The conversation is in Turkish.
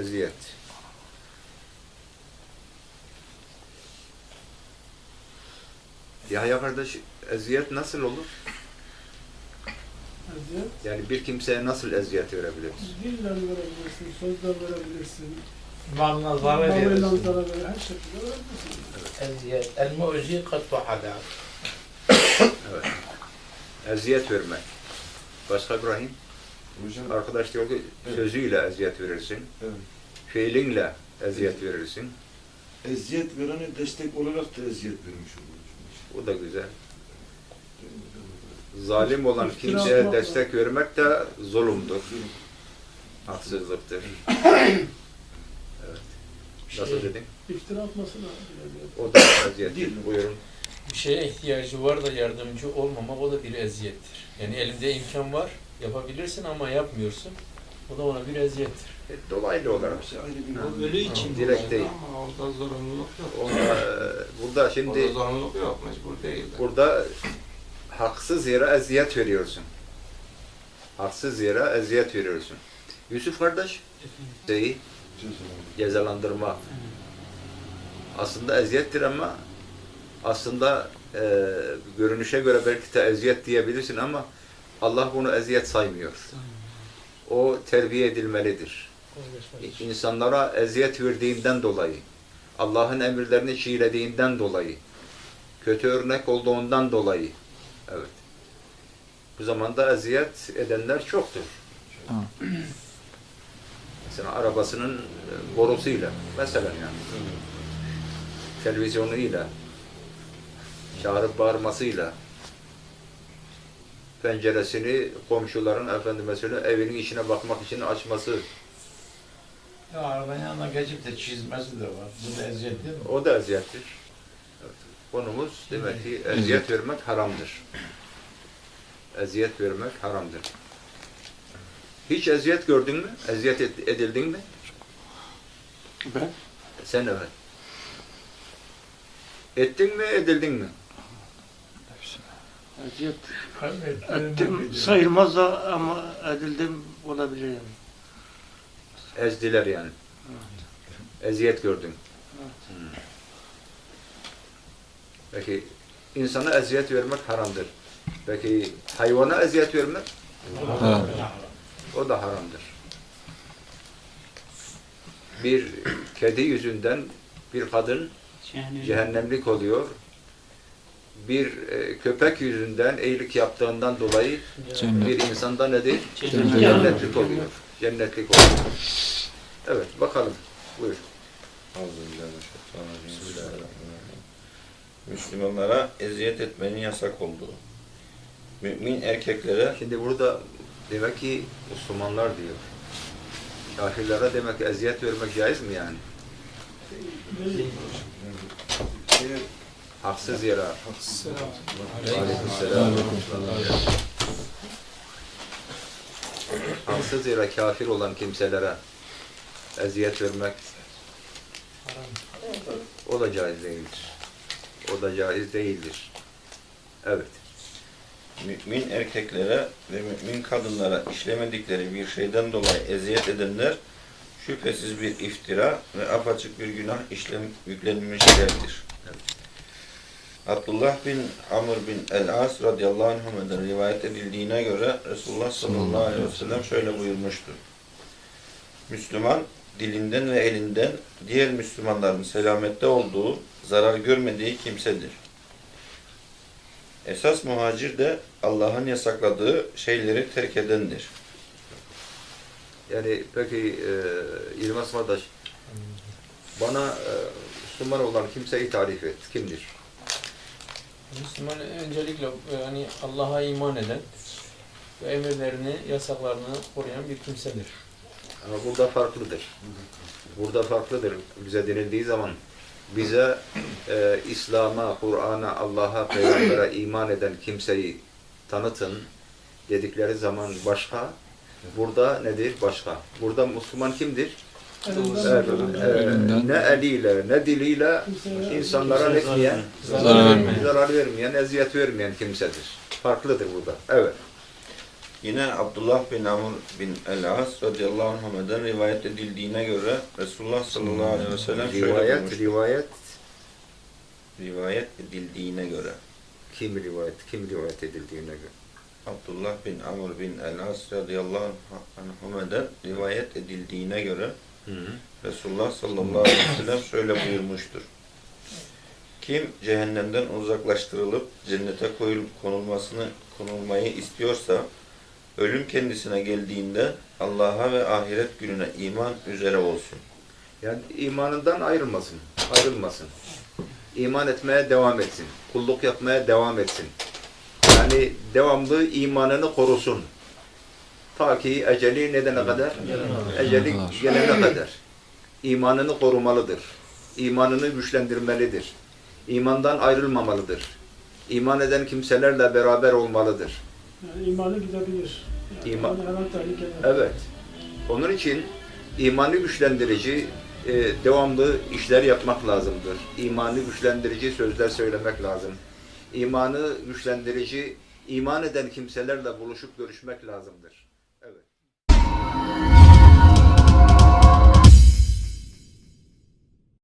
Eziyet. Yahya kardeş, eziyet nasıl olur? Eziyet. Yani bir kimseye nasıl eziyet verebiliriz? Dille verebilirsin, sözle verebilirsin. Malına zarar verirsin. zarar verir, her şekilde verebilirsin. Eziyet. El mu'zi kattu hadâ. Evet. Eziyet vermek. Başka İbrahim? Hocam, Arkadaş diyor ki Evet. sözüyle eziyet verirsin. evet. Fiilinle eziyet verirsin. eziyet verene destek olarak da eziyet vermiş oluyoruz. O da güzel. Zalim olan kimseye destek vermek de zulümdür. Haksızlıktır. Evet. Nasıl dedin? İftira atmasına O da eziyettir. Buyurun. bir şeye ihtiyacı var da yardımcı olmamak o da bir eziyettir. Yani elinde imkan var, yapabilirsin ama yapmıyorsun. O da ona bir eziyettir. E, Dolaylı olarak. Bir O ölü için Direkt değil. ama orada zorunluluk yok. Onda, e, burada Orada şimdi zorunluluk yok, mecbur değil. de. burada haksız yere eziyet veriyorsun. Haksız yere eziyet veriyorsun. Yusuf kardeş, şeyi cezalandırma aslında eziyettir ama aslında e, görünüşe göre belki de eziyet diyebilirsin ama Allah bunu eziyet saymıyor. O terbiye edilmelidir. İnsanlara eziyet verdiğinden dolayı, Allah'ın emirlerini çiğnediğinden dolayı, kötü örnek olduğundan dolayı, evet. Bu zamanda eziyet edenler çoktur. Mesela arabasının e, borusuyla, mesela yani, televizyonuyla, çağırıp bağırmasıyla, penceresini komşuların efendime söyleyeyim evinin içine bakmak için açması, Ya arabanın yanına geçip de çizmesi de var. Bu da eziyet değil mi? O da eziyettir. Evet. Konumuz demek ki eziyet vermek haramdır. Eziyet vermek haramdır. Hiç eziyet gördün mü? Eziyet ed- edildin mi? Ben Sen evet. Ettin mi, edildin mi? Eziyet Evet. ettim sayılmaz da ama edildim olabilir yani. Ezdiler yani. Eziyet gördün. Hmm. Peki insana eziyet vermek haramdır. Peki hayvana eziyet vermek? O da haramdır. Bir kedi yüzünden bir kadın cehennemlik oluyor. Bir e, köpek yüzünden iyilik yaptığından dolayı bir insanda nedir? Cennetlik oluyor. Cennetlik oluyor. Evet bakalım. Buyur. Müslümanlara eziyet etmenin yasak olduğu. Mümin erkeklere Şimdi burada demek ki Müslümanlar diyor. Kafirlere demek ki eziyet vermek caiz mi yani? Haksız yere. haksız Aleykümselam. Haksız yere kafir olan kimselere eziyet vermek o da caiz değildir. O da caiz değildir. Evet. mümin erkeklere ve mümin kadınlara işlemedikleri bir şeyden dolayı eziyet edenler şüphesiz bir iftira ve apaçık bir günah işlem yüklenmişlerdir. Abdullah bin Amr bin el-As radıyallahu anhuma'dan rivayet edildiğine göre Resulullah sallallahu aleyhi ve sellem şöyle buyurmuştu. Müslüman dilinden ve elinden diğer Müslümanların selamette olduğu, zarar görmediği kimsedir. Esas muhacir de Allah'ın yasakladığı şeyleri terk edendir. Yani peki e, İlmaz bana e, Müslüman olan kimseyi tarif et. Kimdir? Müslüman öncelikle yani Allah'a iman eden ve emirlerini, yasaklarını koruyan bir kimsedir. Ama burada farklıdır. Burada farklıdır. Bize denildiği zaman bize e, İslam'a, Kur'an'a, Allah'a, Peygamber'e iman eden kimseyi tanıtın dedikleri zaman başka. Burada nedir? Başka. Burada Müslüman kimdir? Elinden Evet, ne eliyle, ne diliyle insanlara etmeyen, Zarar vermeyen. zarar vermeyen, eziyet vermeyen kimsedir. Farklıdır burada. Evet. Yine Abdullah bin Amr bin El-As radıyallahu anh'den rivayet edildiğine göre Resulullah sallallahu aleyhi ve sellem şöyle Rivayet, buyurmuştur. rivayet Rivayet edildiğine göre. kim rivayet, kim rivayet edildiğine göre. Abdullah bin Amr bin El-As radıyallahu anh'den rivayet edildiğine göre Resulullah sallallahu aleyhi ve sellem şöyle buyurmuştur. Kim cehennemden uzaklaştırılıp cennete koyulup konulmasını konulmayı istiyorsa ölüm kendisine geldiğinde Allah'a ve ahiret gününe iman üzere olsun. Yani imanından ayrılmasın, ayrılmasın. İman etmeye devam etsin. Kulluk yapmaya devam etsin. Yani devamlı imanını korusun. Ta ki eceli nedene kadar? Eceli gelene kadar. İmanını korumalıdır. İmanını güçlendirmelidir. İmandan ayrılmamalıdır. İman eden kimselerle beraber olmalıdır. Yani imanı gidebilir. Yani İman. Evet. Onun için imanı güçlendirici e, devamlı işler yapmak lazımdır. İmanı güçlendirici sözler söylemek lazım. İmanı güçlendirici iman eden kimselerle buluşup görüşmek lazımdır.